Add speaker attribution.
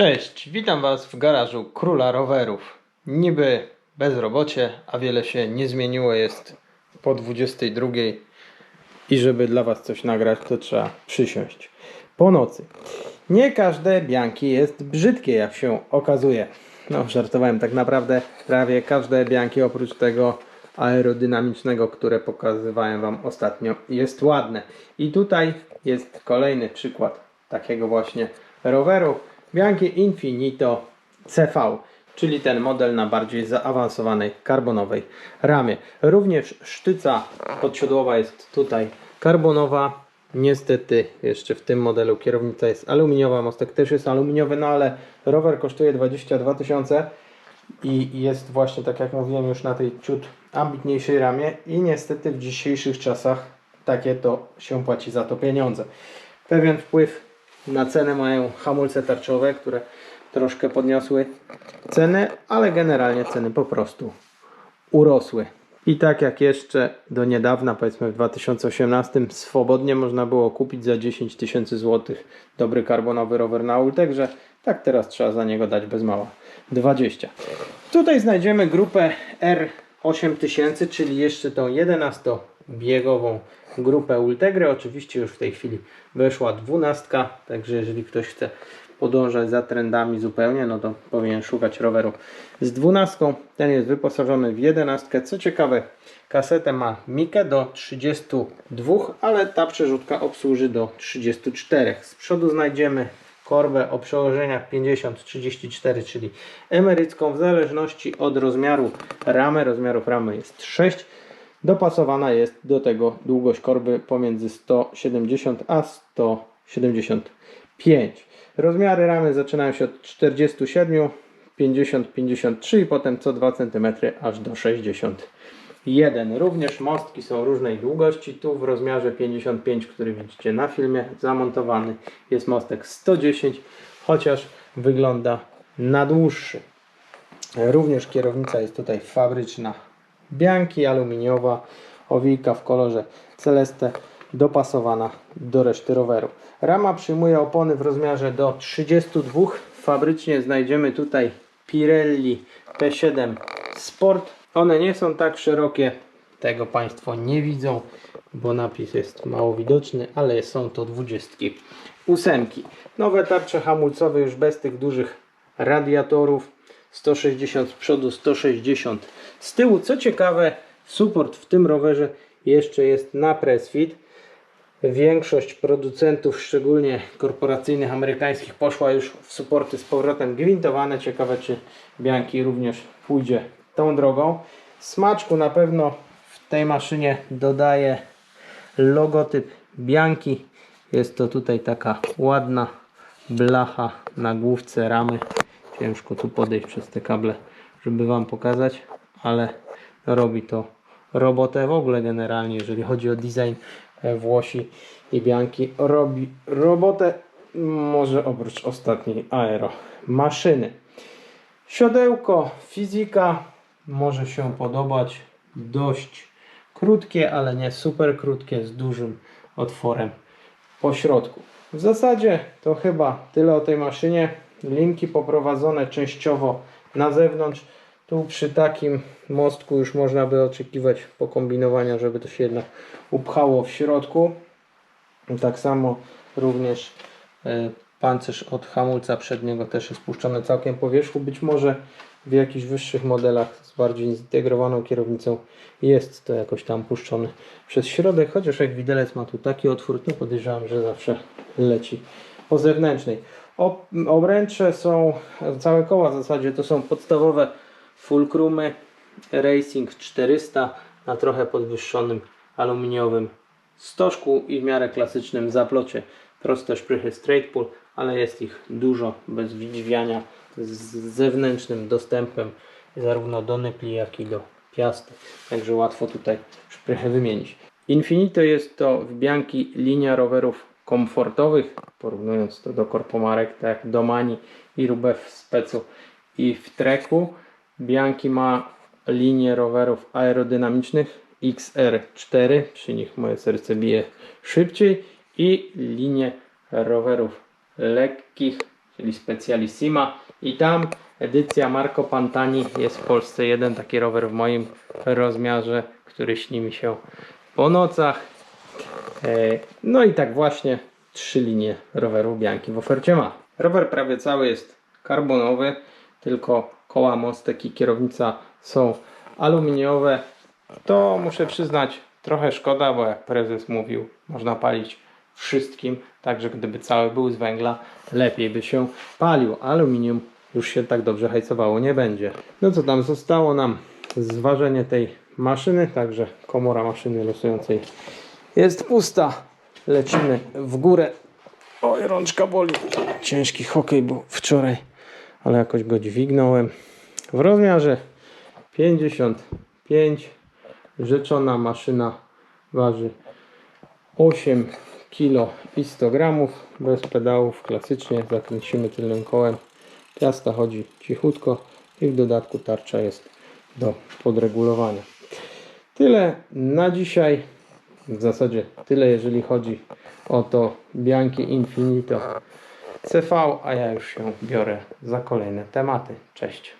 Speaker 1: Cześć, witam Was w garażu Króla Rowerów. Niby bezrobocie, a wiele się nie zmieniło, jest po 22 i żeby dla Was coś nagrać, to trzeba przysiąść po nocy. Nie każde bianki jest brzydkie, jak się okazuje. No, żartowałem, tak naprawdę prawie każde bianki oprócz tego aerodynamicznego, które pokazywałem Wam ostatnio, jest ładne. I tutaj jest kolejny przykład takiego właśnie roweru. Bianchi Infinito CV, czyli ten model na bardziej zaawansowanej karbonowej ramie. Również sztyca podsiodłowa jest tutaj karbonowa. Niestety jeszcze w tym modelu kierownica jest aluminiowa, mostek też jest aluminiowy, no ale rower kosztuje 22 tysiące i jest właśnie tak jak mówiłem już na tej ciut ambitniejszej ramie i niestety w dzisiejszych czasach takie to się płaci za to pieniądze. Pewien wpływ na cenę mają hamulce tarczowe, które troszkę podniosły cenę, ale generalnie ceny po prostu urosły. I tak jak jeszcze do niedawna, powiedzmy w 2018, swobodnie można było kupić za 10 tysięcy złotych dobry karbonowy rower na Ultegrze, tak teraz trzeba za niego dać bez mała 20. Tutaj znajdziemy grupę R8000, czyli jeszcze tą 11-biegową grupę Ultegry. Oczywiście już w tej chwili weszła 12, także jeżeli ktoś chce podążać za trendami zupełnie, no to powinien szukać roweru z 12. Ten jest wyposażony w 11. Co ciekawe, kasetę ma Mikę do 32, ale ta przerzutka obsłuży do 34. Z przodu znajdziemy korbę o przełożeniach 50-34, czyli emerycką, w zależności od rozmiaru ramy. Rozmiarów ramy jest 6. Dopasowana jest do tego długość korby pomiędzy 170 a 175. Rozmiary ramy zaczynają się od 47, 50, 53 i potem co 2 cm aż do 61. Również mostki są różnej długości. Tu w rozmiarze 55, który widzicie na filmie, zamontowany jest mostek 110, chociaż wygląda na dłuższy. Również kierownica jest tutaj fabryczna Bianki, aluminiowa, owijka w kolorze Celeste dopasowana do reszty roweru. Rama przyjmuje opony w rozmiarze do 32. Fabrycznie znajdziemy tutaj Pirelli P7 Sport. One nie są tak szerokie, tego Państwo nie widzą, bo napis jest mało widoczny, ale są to 28. Nowe tarcze hamulcowe już bez tych dużych radiatorów. 160 z przodu, 160 z tyłu. Co ciekawe, support w tym rowerze jeszcze jest na pressfit. Większość producentów, szczególnie korporacyjnych amerykańskich, poszła już w supporty z powrotem gwintowane. Ciekawe, czy Bianchi również pójdzie tą drogą. Smaczku na pewno w tej maszynie dodaje logotyp Bianchi. Jest to tutaj taka ładna blacha na główce ramy. Ciężko tu podejść przez te kable, żeby Wam pokazać, ale robi to robotę w ogóle generalnie, jeżeli chodzi o design e, Włosi i Bianki. Robi robotę, może oprócz ostatniej aero maszyny. Siodełko fizyka może się podobać dość krótkie, ale nie super krótkie, z dużym otworem po środku. W zasadzie to chyba tyle o tej maszynie linki poprowadzone częściowo na zewnątrz. Tu przy takim mostku już można by oczekiwać pokombinowania, żeby to się jednak upchało w środku. Tak samo również e, pancerz od hamulca przedniego też jest puszczony całkiem po wierzchu. Być może w jakichś wyższych modelach z bardziej zintegrowaną kierownicą jest to jakoś tam puszczony przez środek, chociaż jak widelec ma tu taki otwór, to podejrzewam, że zawsze leci po zewnętrznej. Obręcze są, całe koła w zasadzie to są podstawowe fulcrumy Racing 400 na trochę podwyższonym aluminiowym stożku i w miarę klasycznym zaplocie. Proste szprychy straight pull, ale jest ich dużo bez widźwiania z zewnętrznym dostępem zarówno do nykli jak i do piasty. Także łatwo tutaj szprychy wymienić. Infinito jest to w Bianchi linia rowerów komfortowych, porównując to do korpomarek, tak jak Domani i Rubę w Specu i w Treku. Bianchi ma linię rowerów aerodynamicznych XR4, przy nich moje serce bije szybciej i linię rowerów lekkich czyli Specialissima. I tam edycja Marco Pantani jest w Polsce jeden taki rower w moim rozmiarze, który śni mi się po nocach. E, No i tak właśnie trzy linie rowerów Bianki w ofercie ma. Rower prawie cały jest karbonowy, tylko koła, mostek i kierownica są aluminiowe. To muszę przyznać trochę szkoda, bo jak prezes mówił, można palić wszystkim, także gdyby cały był z węgla, lepiej by się palił. Aluminium już się tak dobrze hajcowało nie będzie. No co tam zostało nam zważenie tej maszyny, także komora maszyny losującej jest pusta. Lecimy w górę. Oj, rączka boli. Ciężki hokej był wczoraj, ale jakoś go dźwignąłem. W rozmiarze 55 rzeczona maszyna waży 8 kg i 100 gramów bez pedałów klasycznie zakręcimy tylnym kołem piasta chodzi cichutko i w dodatku tarcza jest do podregulowania tyle na dzisiaj w zasadzie tyle jeżeli chodzi o to Bianchi Infinito. CV a ja już się biorę za kolejne tematy. Cześć